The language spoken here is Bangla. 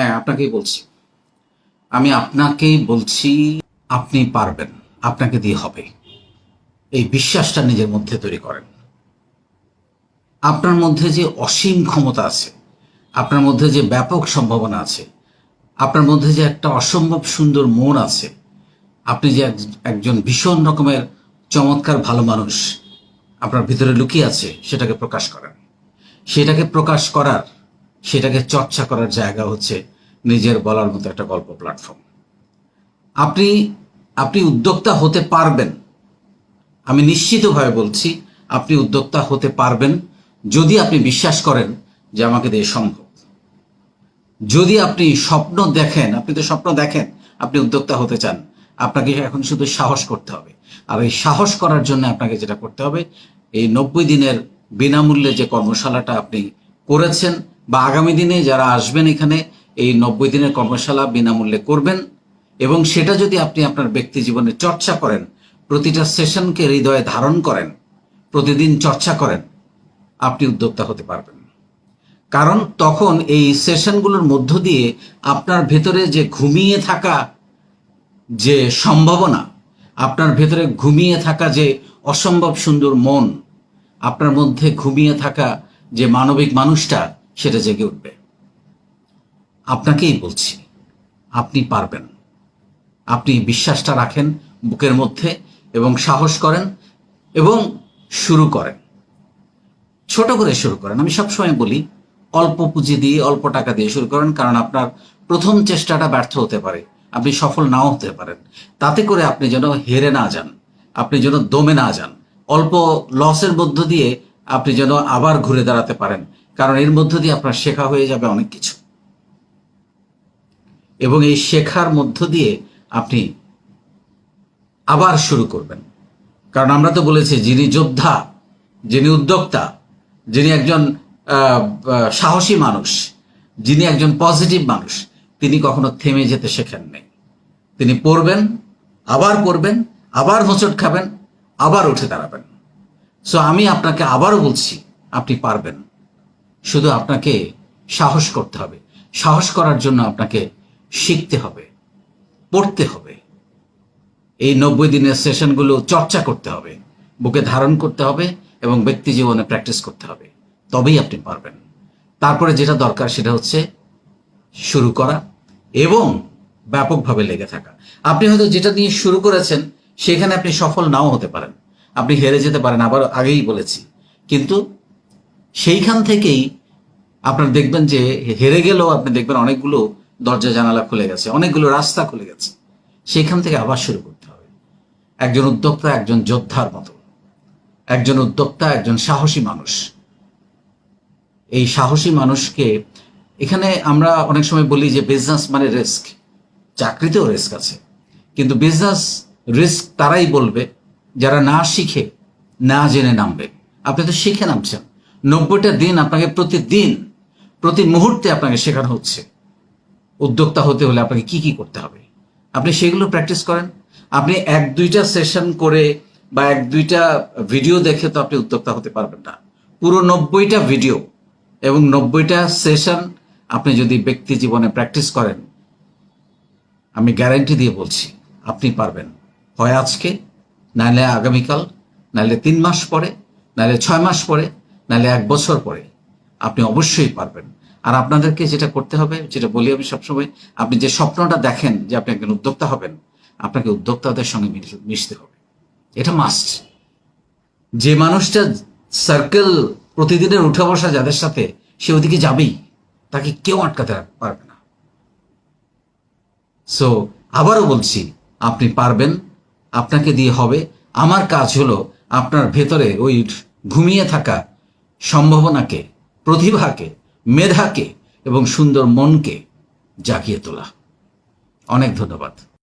হ্যাঁ আপনাকেই বলছি। আমি আপনাকেই বলছি, আপনি পারবেন, আপনাকে দিয়ে হবে। এই বিশ্বাসটা নিজের মধ্যে তৈরি করেন। আপনার মধ্যে যে অসীম ক্ষমতা আছে, আপনার মধ্যে যে ব্যাপক সম্ভাবনা আছে, আপনার মধ্যে যে একটা অসম্ভব সুন্দর মন আছে, আপনি যে এক- একজন ভীষণ রকমের চমৎকার ভালো মানুষ, আপনার ভিতরে লুকিয়ে আছে, সেটাকে প্রকাশ করেন। সেটাকে প্রকাশ করার সেটাকে চর্চা করার জায়গা হচ্ছে নিজের বলার মতো একটা গল্প প্ল্যাটফর্ম আপনি আপনি উদ্যোক্তা হতে পারবেন। আমি নিশ্চিতভাবে বলছি, আপনি উদ্যোক্তা হতে পারবেন যদি আপনি বিশ্বাস করেন যে আমাকে দিয়ে সম্ভব। যদি আপনি স্বপ্ন দেখেন, আপনি তো স্বপ্ন দেখেন, আপনি উদ্যোক্তা হতে চান, আপনাকে এখন শুধু সাহস করতে হবে। আর এই সাহস করার জন্য আপনাকে যেটা করতে হবে, এই নব্বই দিনের বিনামূল্যে যে কর্মশালাটা আপনি করেছেন বা আগামী দিনে যারা আসবেন এখানে এই নব্বই দিনের কর্মশালা বিনামূল্যে করবেন এবং সেটা যদি আপনি আপনার ব্যক্তি জীবনে চর্চা করেন, প্রতিটা সেশনকে হৃদয়ে ধারণ করেন, প্রতিদিন চর্চা করেন, আপনি উদ্যোক্তা হতে পারবেন। কারণ তখন এই সেশনগুলোর মধ্য দিয়ে আপনার ভেতরে যে ঘুমিয়ে থাকা যে সম্ভাবনা, আপনার ভেতরে ঘুমিয়ে থাকা যে অসম্ভব সুন্দর মন, আপনার মধ্যে ঘুমিয়ে থাকা যে মানবিক মানুষটা সেটা জেগে উঠবে। আপনাকেই বলছি, আপনি পারবেন। আপনি বিশ্বাসটা রাখেন বুকের মধ্যে এবং সাহস করেন এবং শুরু করেন। ছোট করে শুরু করেন। আমি সবসময় বলি, অল্প পুঁজি দিয়ে, অল্প টাকা দিয়ে শুরু করেন, কারণ আপনার প্রথম চেষ্টাটা ব্যর্থ হতে পারে। আপনি সফল নাও হতে পারেন। তাতে করে আপনি যেন হেরে না যান, আপনি যেন দমে না যান। অল্প লসের মধ্য দিয়ে আপনি যেন আবার ঘুরে দাঁড়াতে পারেন। কারণ এর মধ্য দিয়ে আপনার শেখা হয়ে যাবে অনেক কিছু। এবং এই শেখার মধ্য দিয়ে আপনি আবার শুরু করবেন। কারণ আমরা তো বলেছি, যিনি যোদ্ধা, যিনি উদ্যোক্তা, যিনি একজন সাহসী মানুষ, যিনি একজন পজিটিভ মানুষ, তিনি কখনো থেমে যেতে শেখেন নাই। তিনি পড়বেন, আবার পড়বেন, আবার হোঁচট খাবেন, আবার উঠে দাঁড়াবেন। সো আমি আপনাকে আবারও বলছি, আপনি পারবেন। শুধু আপনাকে সাহস করতে হবে। সাহস করার জন্য আপনাকে শিখতে হবে, পড়তে হবে। এই নব্বই দিনের সেশনগুলো চর্চা করতে হবে, বুকে ধারণ করতে হবে এবং ব্যক্তি জীবনে প্র্যাকটিস করতে হবে। তবেই আপনি পারবেন। তারপরে যেটা দরকার সেটা হচ্ছে শুরু করা এবং ব্যাপকভাবে লেগে থাকা। আপনি হয়তো যেটা দিয়ে শুরু করেছেন সেখানে আপনি সফল নাও হতে পারেন। আপনি হেরে যেতে পারেন, আবার আগেই বলেছি। কিন্তু সেইখান থেকেই আপনার দেখবেন যে হেরে গেলেও আপনি দেখবেন অনেকগুলো দরজা জানালা খুলে গেছে, অনেকগুলো রাস্তা খুলে গেছে। সেখান থেকে আবার শুরু করতে হবে। একজন উদ্যোক্তা একজন যোদ্ধার মতো। একজন উদ্যোক্তা একজন সাহসী মানুষ। এই সাহসী মানুষকে এখানে আমরা অনেক সময় বলি যে বিজনেস মানে রিস্ক চাকরিতেও রিস্ক আছে। কিন্তু বিজনেস রিস্ক তারাই বলবে যারা না শিখে, না জেনে নামবে। আপনি তো শিখে নামছেন। নব্বইটা দিন আপনাকে প্রতিদিন, প্রতি মুহূর্তে আপনাকে শেখানো হচ্ছে। উদ্যোক্তা হতে হলে আপনাকে কি কি করতে হবে? আপনি সেগুলো প্র্যাকটিস করেন। আপনি এক, দুইটা সেশন করে বা এক, দুইটা ভিডিও দেখে তো আপনি উদ্যোক্তা হতে পারবেন না। পুরো নব্বইটা ভিডিও এবং নব্বইটা সেশন আপনি যদি ব্যক্তি জীবনে প্র্যাকটিস করেন, আমি গ্যারান্টি দিয়ে বলছি, আপনি পারবেন। হয় আজকে নাহলে আগামীকাল নাহলে তিন মাস পরে নাহলে ছয় মাস পরে নাহলে এক বছর পরে আপনি অবশ্যই পারবেন। আর আপনাদেরকে যেটা করতে হবে, যেটা বলি আমি সবসময়, আপনি যে স্বপ্নটা দেখেন যে আপনি একজন উদ্যোক্তা হবেন, আপনাকে উদ্যোক্তাদের সঙ্গে মিশতে হবে। এটা মাস্ট যে মানুষটা সার্কেল প্রতিদিনের উঠে বসা যাদের সাথে, সে ওদিকে যাবেই। তাকে কেউ আটকাতে পারবে না। সো আবারও বলছি, আপনি পারবেন, আপনাকে দিয়ে হবে। আমার কাজ হলো আপনার ভেতরে ওই ঘুমিয়ে থাকা সম্ভাবনাকে প্রতিভাকে মেধাকে এবং সুন্দর মনকে জাগিয়ে তোলা। অনেক ধন্যবাদ।